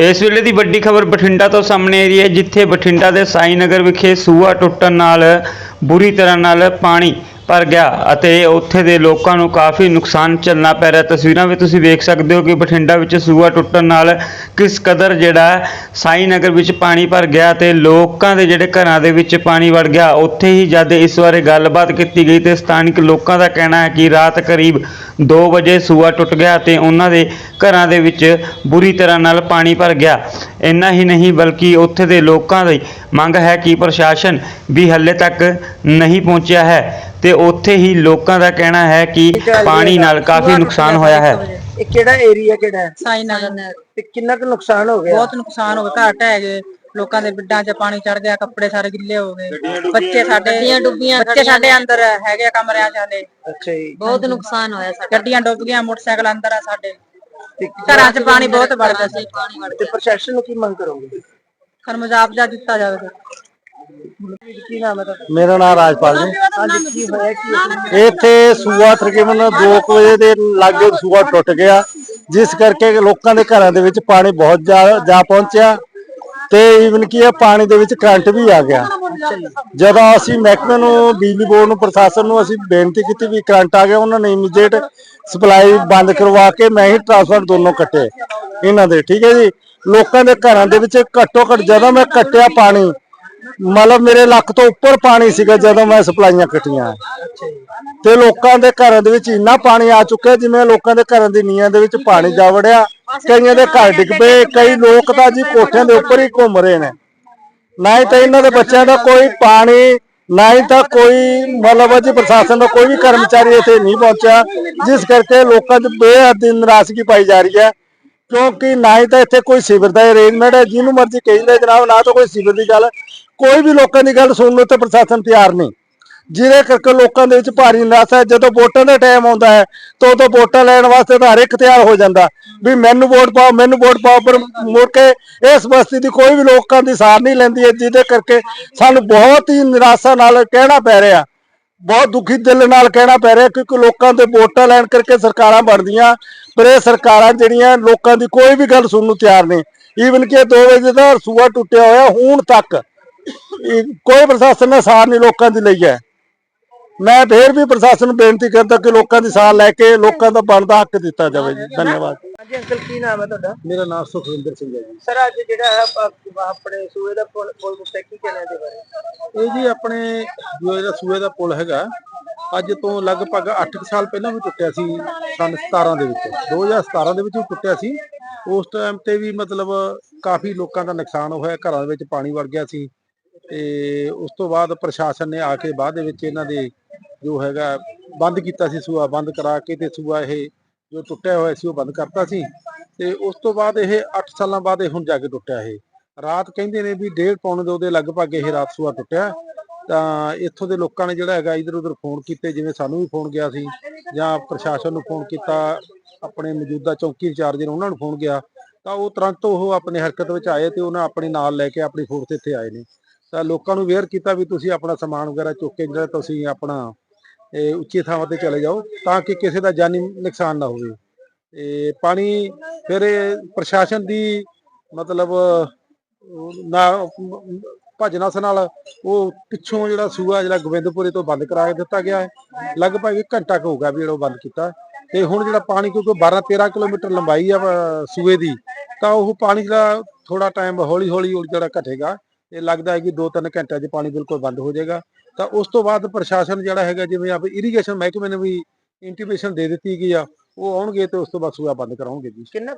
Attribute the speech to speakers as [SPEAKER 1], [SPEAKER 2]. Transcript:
[SPEAKER 1] ਇਸ ਵੇਲੇ ਦੀ ਵੱਡੀ ਖਬਰ ਬਠਿੰਡਾ ਤੋਂ ਸਾਹਮਣੇ ਆ ਰਹੀ ਹੈ, ਜਿੱਥੇ ਬਠਿੰਡਾ ਦੇ ਸਾਈਨਗਰ ਵਿਖੇ ਸੂਆ ਟੁੱਟਣ ਨਾਲ, ਬੁਰੀ ਤਰ੍ਹਾਂ ਨਾਲ ਪਾਣੀ ਭਰ ਗਿਆ ਅਤੇ ਉੱਥੇ ਦੇ ਲੋਕਾਂ ਨੂੰ ਕਾਫੀ ਨੁਕਸਾਨ ਝੱਲਣਾ ਪੈ ਰਿਹਾ। ਤਸਵੀਰਾਂ ਵਿੱਚ ਤੁਸੀਂ ਵੇਖ ਸਕਦੇ ਹੋ ਕਿ ਬਠਿੰਡਾ ਵਿੱਚ ਸੂਆ ਟੁੱਟਣ ਨਾਲ ਕਿਸ ਕਦਰ ਜਿਹੜਾ ਸਾਈ ਨਗਰ ਵਿੱਚ ਪਾਣੀ ਭਰ ਗਿਆ ਤੇ ਲੋਕਾਂ ਦੇ ਜਿਹੜੇ ਘਰਾਂ ਦੇ ਵਿੱਚ ਪਾਣੀ ਵੜ ਗਿਆ। ਉੱਥੇ ਹੀ ਜਦ ਇਸ ਬਾਰੇ ਗੱਲਬਾਤ ਕੀਤੀ ਗਈ ਤੇ ਸਥਾਨਕ ਲੋਕਾਂ ਦਾ ਕਹਿਣਾ ਹੈ ਕਿ ਰਾਤ ਕਰੀਬ 2 ਵਜੇ ਸੂਆ ਟੁੱਟ ਗਿਆ ਤੇ ਉਹਨਾਂ ਦੇ ਘਰਾਂ ਦੇ ਵਿੱਚ ਬੁਰੀ ਤਰ੍ਹਾਂ ਨਾਲ ਪਾਣੀ ਭਰ ਗਿਆ। ਇੰਨਾ ਹੀ ਨਹੀਂ ਬਲਕਿ ਉੱਥੇ ਦੇ ਲੋਕਾਂ ਦੀ ਮੰਗ ਹੈ ਕਿ ਪ੍ਰਸ਼ਾਸਨ ਵੀ ਹੱਲੇ ਤੱਕ ਨਹੀਂ ਪਹੁੰਚਿਆ ਹੈ। ਤੇ ਉੱਥੇ ਹੀ ਲੋਕਾਂ ਦਾ ਕਹਿਣਾ ਹੈ ਕਿ ਪਾਣੀ ਨਾਲ ਕਾਫੀ ਨੁਕਸਾਨ ਹੋਇਆ ਹੈ।
[SPEAKER 2] ਇਹ ਕਿਹੜਾ ਏਰੀਆ ਕਿਹੜਾ ਹੈ?
[SPEAKER 3] ਸਾਈ ਨਗਰ।
[SPEAKER 2] ਤੇ ਕਿੰਨਾ ਕੁ ਨੁਕਸਾਨ ਹੋ ਗਿਆ?
[SPEAKER 3] ਬਹੁਤ ਨੁਕਸਾਨ ਹੋ ਗਿਆ। ਘਰ ਢਹਿ ਗਏ ਲੋਕਾਂ ਦੇ ਬਿੱਡਾਂ 'ਚ ਪਾਣੀ ਚੜ ਗਿਆ ਕੱਪੜੇ ਸਾਰੇ ਗਿੱਲੇ ਹੋ ਗਏ। ਬੱਚੇ ਸਾਡੇ
[SPEAKER 4] ਡੁੱਬੀਆਂ
[SPEAKER 3] ਬੱਚੇ ਸਾਡੇ ਅੰਦਰ ਹੈਗੇ ਆ ਕਮਰਿਆਂ 'ਚ ਹਾਲੇ।
[SPEAKER 2] ਅੱਛਾ ਜੀ।
[SPEAKER 4] ਬਹੁਤ ਨੁਕਸਾਨ ਹੋਇਆ ਸਾਡਾ।
[SPEAKER 3] ਗੱਡੀਆਂ ਡੁੱਬ ਗਈਆਂ ਮੋਟਰਸਾਈਕਲ ਅੰਦਰ ਆ ਸਾਡੇ। ਘਰਾਂ 'ਚ ਪਾਣੀ ਬਹੁਤ ਵੜਦਾ ਸੀ।
[SPEAKER 4] ਪਾਣੀ ਵੜ
[SPEAKER 2] ਤੇ ਪ੍ਰਸ਼ਾਸਨ ਨੂੰ ਕੀ ਮੰਗ ਕਰੋਗੇ?
[SPEAKER 3] ਸਾਨੂੰ ਮੁਆਵਜ਼ਾ ਦਿੱਤਾ ਜਾਵੇ।
[SPEAKER 2] ਕੀ ਨਾਮ ਹੈ ਤੁਹਾਡਾ
[SPEAKER 5] ਮੇਰਾ ਨਾਮ ਰਾਜਪਾਲ ਜੀ।
[SPEAKER 2] ਹਾਂਜੀ ਕੀ ਹੋਇਆ ਕੀ ਹੈ?
[SPEAKER 5] ਇੱਥੇ ਸੂਆ ਤਕਰੀਬਨ 2 ਵਜੇ ਦੇ ਲਾਗੇ ਸੂਆ ਟੁੱਟ ਗਿਆ, ਜਿਸ ਕਰਕੇ ਲੋਕਾਂ ਦੇ ਘਰਾਂ ਦੇ ਵਿੱਚ ਪਾਣੀ ਬਹੁਤ ਜਾ ਜਾ ਪਹੁੰਚਿਆ ਤੇ ਈਵਨ ਕੀ ਹੈ ਪਾਣੀ ਦੇ ਵਿੱਚ ਕਰੰਟ ਵੀ ਆ ਗਿਆ। ਜਦੋਂ ਅਸੀਂ ਮਹਿਕਮੇ ਨੂੰ, ਬਿਜਲੀ ਬੋਰਡ ਨੂੰ, ਪ੍ਰਸ਼ਾਸਨ ਨੂੰ ਅਸੀਂ ਬੇਨਤੀ ਕੀਤੀ ਵੀ ਕਰੰਟ ਆ ਗਿਆ, ਉਹਨਾਂ ਨੇ ਇਮੀਡੀਏਟ ਸਪਲਾਈ ਬੰਦ ਕਰਵਾ ਕੇ ਮੈਂ ਹੀ ਟ੍ਰਾਂਸਫਰ ਦੋਨੋਂ ਕੱਟੇ। ਇਹਨਾਂ ਦੇ, ਠੀਕ ਹੈ ਜੀ? ਲੋਕਾਂ ਦੇ ਘਰਾਂ ਦੇ ਵਿੱਚ ਘੱਟੋ ਘੱਟ ਜਦੋਂ ਮੈਂ ਕੱਟਿਆ ਪਾਣੀ ਮਤਲਬ ਮੇਰੇ ਲੱਕ ਤੋਂ ਉੱਪਰ ਪਾਣੀ ਸੀਗਾ ਜਦੋਂ ਮੈਂ ਸਪਲਾਈਆਂ ਕੱਟੀਆਂ। ਤੇ ਲੋਕਾਂ ਦੇ ਘਰਾਂ ਦੇ ਵਿੱਚ ਇੰਨਾ ਪਾਣੀ ਆ ਚੁੱਕਿਆ ਜਿਵੇਂ ਲੋਕਾਂ ਦੇ ਘਰਾਂ ਦੀ ਨੀਆਂ ਦੇ ਵਿੱਚ ਪਾਣੀ ਜਾ ਵੜਿਆ। ਕਈਆਂ ਦੇ ਘਰ ਡਿੱਗ ਪਏ, ਕਈ ਲੋਕ ਤਾਂ ਜੀ ਕੋਠਿਆਂ ਦੇ ਉੱਪਰ ਹੀ ਘੁੰਮ ਰਹੇ ਨੇ। ਨਾ ਹੀ ਤਾਂ ਇਹਨਾਂ ਦੇ ਬੱਚਿਆਂ ਦਾ ਕੋਈ ਪਾਣੀ, ਨਾ ਹੀ ਤਾਂ ਕੋਈ ਮਤਲਬ ਜੀ ਪ੍ਰਸ਼ਾਸਨ ਦਾ ਕੋਈ ਵੀ ਕਰਮਚਾਰੀ ਇੱਥੇ ਨਹੀਂ ਪਹੁੰਚਿਆ। ਜਿਸ ਕਰਕੇ ਲੋਕਾਂ 'ਚ ਬੇਹੱਦ ਨਾਰਾਜ਼ਗੀ ਪਾਈ ਜਾ ਰਹੀ ਹੈ। ਕਿਉਂਕਿ ਨਾ ਹੀ ਤਾਂ ਇੱਥੇ ਕੋਈ ਸਿਵਰ ਦਾ ਅਰੇਂਜਮੈਂਟ ਹੈ। ਜਿਹਨੂੰ ਮਰਜ਼ੀ ਕਹਿੰਦੇ ਜਨਾਬ, ਨਾ ਤਾਂ ਕੋਈ ਸਿਵਰ ਦੀ ਗੱਲ। ਕੋਈ ਵੀ ਲੋਕਾਂ ਦੀ ਗੱਲ ਸੁਣਨ ਨੂੰ ਤੇ ਪ੍ਰਸ਼ਾਸਨ ਤਿਆਰ ਨਹੀਂ। ਜਿਹਦੇ ਕਰਕੇ ਲੋਕਾਂ ਦੇ ਵਿੱਚ ਭਾਰੀ ਨਿਰਾਸ਼ਾ ਹੈ, ਜਦੋਂ ਵੋਟਾਂ ਦਾ ਟਾਈਮ ਆਉਂਦਾ ਹੈ, ਤਾਂ ਉਦੋਂ ਵੋਟਾਂ ਲੈਣ ਵਾਸਤੇ ਤਾਂ ਹਰ ਇੱਕ ਤਿਆਰ ਹੋ ਜਾਂਦਾ। ਵੀ ਮੈਨੂੰ ਵੋਟ ਪਾਓ, ਮੈਨੂੰ ਵੋਟ ਪਾਓ, ਪਰ ਮੁੜ ਕੇ ਇਸ ਬਸਤੀ ਦੀ ਕੋਈ ਵੀ ਲੋਕਾਂ ਦੀ ਸਾਰ ਨਹੀਂ ਲੈਂਦੀ ਹੈ, ਜਿਹਦੇ ਕਰਕੇ ਸਾਨੂੰ ਬਹੁਤ ਹੀ ਨਿਰਾਸ਼ਾ ਨਾਲ ਕਹਿਣਾ ਪੈ ਰਿਹਾ। ਬਹੁਤ ਦੁਖੀ ਦਿਲ ਨਾਲ ਕਹਿਣਾ ਪੈ ਰਿਹਾ, ਕਿਉਂਕਿ ਲੋਕਾਂ ਦੇ ਵੋਟਾਂ ਲੈਣ ਕਰਕੇ ਸਰਕਾਰਾਂ ਬਣਦੀਆਂ, ਪਰ ਇਹ ਸਰਕਾਰਾਂ ਜਿਹੜੀਆਂ ਲੋਕਾਂ ਦੀ ਕੋਈ ਵੀ ਗੱਲ ਸੁਣਨ ਨੂੰ ਤਿਆਰ ਨਹੀਂ। ਈਵਨ ਕਿ 2 ਵਜੇ ਦਾ ਸੂਆ ਟੁੱਟਿਆ ਹੋਇਆ, ਹੁਣ ਤੱਕ ਕੋਈ ਪ੍ਰਸ਼ਾਸਨ ਨੇ ਸਾਰ ਨਹੀਂ ਲੋਕਾਂ ਦੀ ਲਈ ਹੈ। ਮੈਂ ਫੇਰ ਵੀ ਪ੍ਰਸ਼ਾਸਨ ਨੂੰ ਬੇਨਤੀ ਕਰਦਾ ਕਿ ਲੋਕਾਂ ਦੀ ਸਾਰ ਲੈ ਕੇ ਲੋਕਾਂ ਦਾ ਬਣਦਾ ਹੱਕ ਦਿੱਤਾ ਜਾਵੇ ਜੀ। ਧੰਨਵਾਦ।
[SPEAKER 2] ਹਾਂਜੀ ਅੰਕਲ ਕੀ ਨਾਮ ਹੈ ਤੁਹਾਡਾ?
[SPEAKER 5] ਮੇਰਾ ਨਾਮ ਸੁਖਵਿੰਦਰ ਸਿੰਘ ਹੈ ਜੀ।
[SPEAKER 2] ਸਰ ਅੱਜ ਜਿਹੜਾ ਹੈ ਆਪ- ਆਪਣੇ ਸੂਏ ਦਾ ਪੁਲ ਪੁਲ ਟੁੱਟਿਆ ਕੀ ਕਹਿਣਾ ਇਹਦੇ ਬਾਰੇ?
[SPEAKER 6] ਇਹ ਜੀ ਆਪਣੇ ਜੋ ਇਹਦਾ ਸੂਏ ਦਾ ਪੁਲ ਹੈਗਾ ਅੱਜ ਤੋਂ ਲਗਭਗ 8 ਸਾਲ ਪਹਿਲਾਂ ਵੀ ਟੁੱਟਿਆ ਸੀ ਸਨ 17 ਦੇ ਵਿੱਚ। 2017 ਦੇ ਵਿੱਚ ਵੀ ਟੁੱਟਿਆ ਸੀ। ਉਸ ਟਾਈਮ ਤੇ ਵੀ ਮਤਲਬ ਕਾਫੀ ਲੋਕਾਂ ਦਾ ਨੁਕਸਾਨ ਹੋਇਆ ਘਰਾਂ ਦੇ ਵਿੱਚ ਪਾਣੀ ਵੜ ਗਿਆ ਸੀ। ਤੇ ਉਸ ਤੋਂ ਬਾਅਦ ਪ੍ਰਸ਼ਾਸਨ ਨੇ ਆ ਕੇ ਬਾਅਦ ਦੇ ਵਿੱਚ ਇਹਨਾਂ ਦੇ ਜੋ ਹੈਗਾ ਬੰਦ ਕੀਤਾ ਸੀ ਸੂਆ, ਬੰਦ ਕਰਾ ਕੇ ਤੇ ਸੂਆ ਇਹ ਜੋ ਟੁੱਟਿਆ ਹੋਇਆ ਸੀ ਉਹ ਬੰਦ ਕਰਤਾ ਸੀ। ਤੇ ਉਸ ਤੋਂ ਬਾਅਦ ਇਹ 8 ਸਾਲਾਂ ਬਾਅਦ ਇਹ ਹੁਣ ਜਾ ਕੇ ਟੁੱਟਿਆ ਇਹ। ਰਾਤ ਕਹਿੰਦੇ ਨੇ ਵੀ ਡੇਢ ਪੌਣੇ ਦੋ ਦੇ ਲਗਭਗ ਇਹ ਰਾਤ ਸੂਆ ਟੁੱਟਿਆ। ਤਾਂ ਇੱਥੋਂ ਦੇ ਲੋਕਾਂ ਨੇ ਜਿਹੜਾ ਹੈਗਾ ਇਧਰ ਉਧਰ ਫੋਨ ਕੀਤੇ, ਜਿਵੇਂ ਸਾਨੂੰ ਵੀ ਫੋਨ ਗਿਆ ਸੀ, ਜਾਂ ਪ੍ਰਸ਼ਾਸਨ ਨੂੰ ਫੋਨ ਕੀਤਾ, ਆਪਣੇ ਮੌਜੂਦਾ ਚੌਕੀ ਇੰਚਾਰਜ ਨੇ ਉਹਨਾਂ ਨੂੰ ਫੋਨ ਗਿਆ। ਤਾਂ ਉਹ ਤੁਰੰਤ ਉਹ ਆਪਣੇ ਹਰਕਤ ਵਿੱਚ ਆਏ ਤੇ ਉਹਨਾਂ ਆਪਣੇ ਨਾਲ ਲੈ ਕੇ ਆਪਣੀ ਫੋਰਸ ਇੱਥੇ ਆਏ ਨੇ। ਤਾਂ ਲੋਕਾਂ ਨੂੰ ਅਵੇਅਰ ਕੀਤਾ ਵੀ ਤੁਸੀਂ ਆਪਣਾ ਸਮਾਨ ਵਗੈਰਾ ਚੁੱਕ ਕੇ ਜਿਹੜਾ ਤੁਸੀਂ ਆਪਣਾ ਇਹ ਉੱਚੀ ਥਾਵਾਂ ਤੇ ਚਲੇ ਜਾਓ ਤਾਂ ਕਿ ਕਿਸੇ ਦਾ ਜਾਨੀ ਨੁਕਸਾਨ ਨਾ ਹੋਵੇ। ਤੇ ਪਾਣੀ ਫਿਰ ਪ੍ਰਸ਼ਾਸਨ ਦੀ ਮਤਲਬ, ਨਾ ਭੱਜ ਨਾਲ ਉਹ ਪਿੱਛੋਂ ਜਿਹੜਾ ਸੂਆ ਜਿਹੜਾ ਗੋਬਿੰਦਪੁਰੇ ਤੋਂ ਬੰਦ ਕਰਾ ਦਿੱਤਾ ਗਿਆ ਹੈ। ਲਗਭਗ ਇੱਕ ਘੰਟਾ ਕੁ ਹੋ ਗਿਆ ਵੀ ਜਿਹੜਾ ਉਹ ਬੰਦ ਕੀਤਾ। ਤੇ ਹੁਣ ਜਿਹੜਾ ਪਾਣੀ ਕਿਉਂਕਿ 12 13 ਕਿਲੋਮੀਟਰ ਲੰਬਾਈ ਆ ਸੂਏ ਦੀ, ਤਾਂ ਉਹ ਪਾਣੀ ਜਿਹੜਾ ਥੋੜਾ ਟਾਈਮ ਹੌਲੀ ਹੌਲੀ ਉਹ ਜਿਹੜਾ ਘਟੇਗਾ। ਤੇ ਲੱਗਦਾ ਹੈ ਕਿ 2-3 ਘੰਟਿਆਂ 'ਚ ਪਾਣੀ ਬਿਲਕੁਲ ਬੰਦ ਹੋ ਜਾਏਗਾ। ਤਾਂ ਉਸ ਤੋਂ ਬਾਅਦ ਪ੍ਰਸ਼ਾਸਨ ਜਿਹੜਾ ਹੈਗਾ, ਜਿਵੇਂ ਆਪ ਇਰੀਗੇਸ਼ਨ ਮਹਿਕਮੇ ਨੇ ਵੀ ਇੰਟੀਮੇਸ਼ਨ ਦੇ ਦਿੱਤੀ ਗਈ ਆ, ਉਹ ਆਉਣਗੇ ਤੇ ਉਸ ਤੋਂ ਬਾਅਦ ਸੂਆ ਬੰਦ ਕਰਾਉਣਗੇ ਜੀ।
[SPEAKER 2] ਕਿੰਨਾ